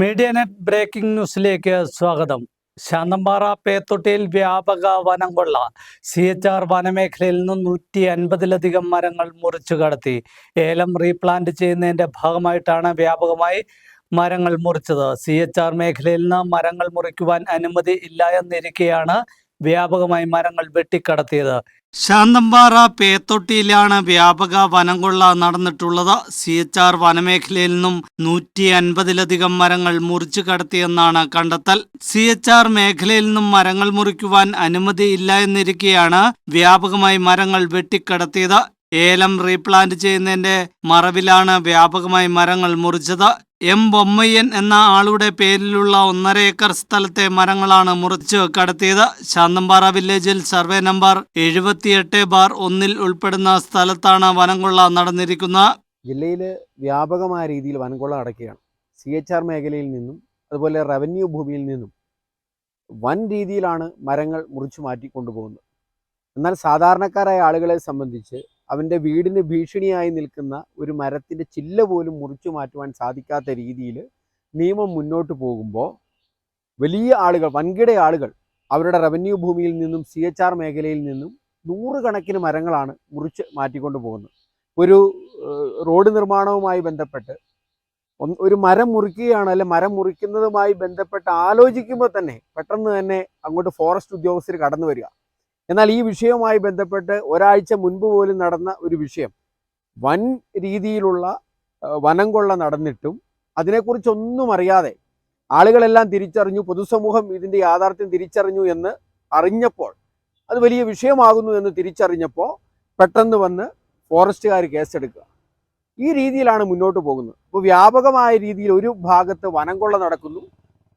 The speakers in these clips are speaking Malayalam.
മീഡിയ നെറ്റ് ബ്രേക്കിംഗ് ന്യൂസിലേക്ക് സ്വാഗതം. ശാന്തമ്പാറ പേത്തൊട്ടിയിൽ വ്യാപക വനം കൊള്ള സി എച്ച് ആർ വനമേഖലയിൽ നിന്ന് നൂറ്റി അൻപതിലധികം മരങ്ങൾ മുറിച്ചു കടത്തി. ഏലം റീപ്ലാന്റ് ചെയ്യുന്നതിന്റെ ഭാഗമായിട്ടാണ് വ്യാപകമായി മരങ്ങൾ മുറിച്ചത്. സി എച്ച് ആർ മേഖലയിൽ നിന്ന് മരങ്ങൾ മുറിക്കുവാൻ അനുമതി ഇല്ല എന്നിരിക്കെയാണ് വ്യാപകമായി മരങ്ങൾ വെട്ടിക്കടത്തിയത്. ശാന്തമ്പാറ പേത്തൊട്ടിയിലാണ് വ്യാപക വനംകൊള്ള നടന്നിട്ടുള്ളത്. സി എച്ച് ആർ വനമേഖലയിൽ നിന്നും നൂറ്റി അൻപതിലധികം മരങ്ങൾ മുറിച്ചു കടത്തിയെന്നാണ് കണ്ടെത്തൽ. സി എച്ച് ആർ മേഖലയിൽ നിന്നും മരങ്ങൾ മുറിക്കുവാൻ അനുമതിയില്ല എന്നിരിക്കെയാണ് വ്യാപകമായി മരങ്ങൾ വെട്ടിക്കടത്തിയത്. ഏലം റീപ്ലാന്റ് ചെയ്യുന്നതിന്റെ മറവിലാണ് വ്യാപകമായി മരങ്ങൾ മുറിച്ചത്. എം ബൊമ്മയ്യൻ എന്ന ആളുടെ പേരിലുള്ള ഒന്നര ഏക്കർ സ്ഥലത്തെ മരങ്ങളാണ് മുറിച്ച് കടത്തിയത്. ശാന്തമ്പാറ വില്ലേജിൽ സർവേ നമ്പർ എഴുപത്തിയെട്ട് ബാർ ഒന്നിൽ ഉൾപ്പെടുന്ന സ്ഥലത്താണ് വനംകൊള്ള നടന്നിരിക്കുന്നത്. ജില്ലയിൽ വ്യാപകമായ രീതിയിൽ വനംകൊള്ള അടക്കുകയാണ് സി എച്ച് ആർ മേഖലയിൽ നിന്നും അതുപോലെ റവന്യൂ ഭൂമിയിൽ നിന്നും വൻ രീതിയിലാണ് മരങ്ങൾ മുറിച്ചു മാറ്റിക്കൊണ്ടുപോകുന്നത് എന്നാൽ സാധാരണക്കാരായ ആളുകളെ സംബന്ധിച്ച് അവന്റെ വീടിന് ഭീഷണിയായി നിൽക്കുന്ന ഒരു മരത്തിന്റെ ചില്ല പോലും മുറിച്ചു മാറ്റുവാൻ സാധിക്കാത്ത രീതിയിൽ നിയമം മുന്നോട്ട് പോകുമ്പോൾ വലിയ ആളുകൾ വൻകിട ആളുകൾ അവരുടെ റവന്യൂ ഭൂമിയിൽ നിന്നും സി എച്ച് ആർ മേഖലയിൽ നിന്നും നൂറുകണക്കിന് മരങ്ങളാണ് മുറിച്ച് മാറ്റിക്കൊണ്ട് പോകുന്നത്. ഒരു റോഡ് നിർമ്മാണവുമായി ബന്ധപ്പെട്ട് ഒരു മരം മുറിക്കുകയാണ് അല്ലെ മരം മുറിക്കുന്നതുമായി ബന്ധപ്പെട്ട് ആലോചിക്കുമ്പോൾ തന്നെ പെട്ടെന്ന് തന്നെ അങ്ങോട്ട് ഫോറസ്റ്റ് ഉദ്യോഗസ്ഥർ കടന്നു വരിക എന്നാൽ ഈ വിഷയവുമായി ബന്ധപ്പെട്ട് ഒരാഴ്ച മുൻപ് പോലും നടന്ന ഒരു വിഷയം. വൻ രീതിയിലുള്ള വനം കൊള്ള നടന്നിട്ടും അതിനെക്കുറിച്ചൊന്നും അറിയാതെ ആളുകളെല്ലാം തിരിച്ചറിഞ്ഞു പൊതുസമൂഹം ഇതിന്റെ യാഥാർത്ഥ്യം തിരിച്ചറിഞ്ഞു എന്ന് അറിഞ്ഞപ്പോൾ അത് വലിയ വിഷയമാകുന്നു എന്ന് തിരിച്ചറിഞ്ഞപ്പോൾ പെട്ടെന്ന് വന്ന് ഫോറസ്റ്റുകാർ കേസെടുക്കുക. ഈ രീതിയിലാണ് മുന്നോട്ട് പോകുന്നത്. ഇപ്പോൾ വ്യാപകമായ രീതിയിൽ ഒരു ഭാഗത്ത് വനം കൊള്ള നടക്കുന്നു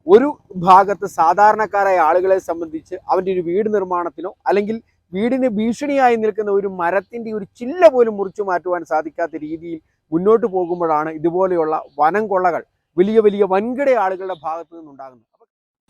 ഒരു ഭാഗത്ത് സാധാരണക്കാരായ ആളുകളെ സംബന്ധിച്ച് അവന്റെ ഒരു വീട് നിർമ്മാണത്തിനോ അല്ലെങ്കിൽ വീടിന് ഭീഷണിയായി നിൽക്കുന്ന ഒരു മരത്തിന്റെ ഒരു ചില്ല പോലും മുറിച്ചു മാറ്റുവാൻ സാധിക്കാത്ത രീതിയിൽ മുന്നോട്ട് പോകുമ്പോഴാണ് ഇതുപോലെയുള്ള വനം കൊള്ളകൾ വലിയ വലിയ വൻകിട ആളുകളുടെ ഭാഗത്തു നിന്നുണ്ടാകുന്നത്.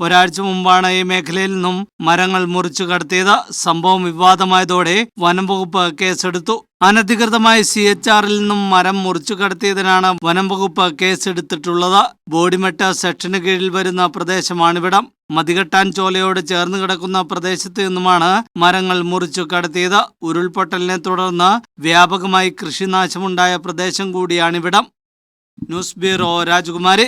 ഒരാഴ്ച മുമ്പാണ് ഈ മേഖലയിൽ നിന്നും മരങ്ങൾ മുറിച്ചു കടത്തിയത്. സംഭവം വിവാദമായതോടെ വനം വകുപ്പ് കേസെടുത്തു. അനധികൃതമായി സി എച്ച് ആറിൽ നിന്നും മരം മുറിച്ചു കടത്തിയതിനാണ് വനം വകുപ്പ് കേസെടുത്തിട്ടുള്ളത്. ബോഡിമെട്ട സെക്ഷന് കീഴിൽ വരുന്ന പ്രദേശമാണിവിടം. മതികെട്ടാൻ ചോലയോട് ചേർന്ന് കിടക്കുന്ന പ്രദേശത്ത് നിന്നുമാണ് മരങ്ങൾ മുറിച്ചു കടത്തിയത്. ഉരുൾപൊട്ടലിനെ തുടർന്ന് വ്യാപകമായി കൃഷിനാശമുണ്ടായ പ്രദേശം കൂടിയാണിവിടം. ന്യൂസ് ബ്യൂറോ രാജകുമാരി.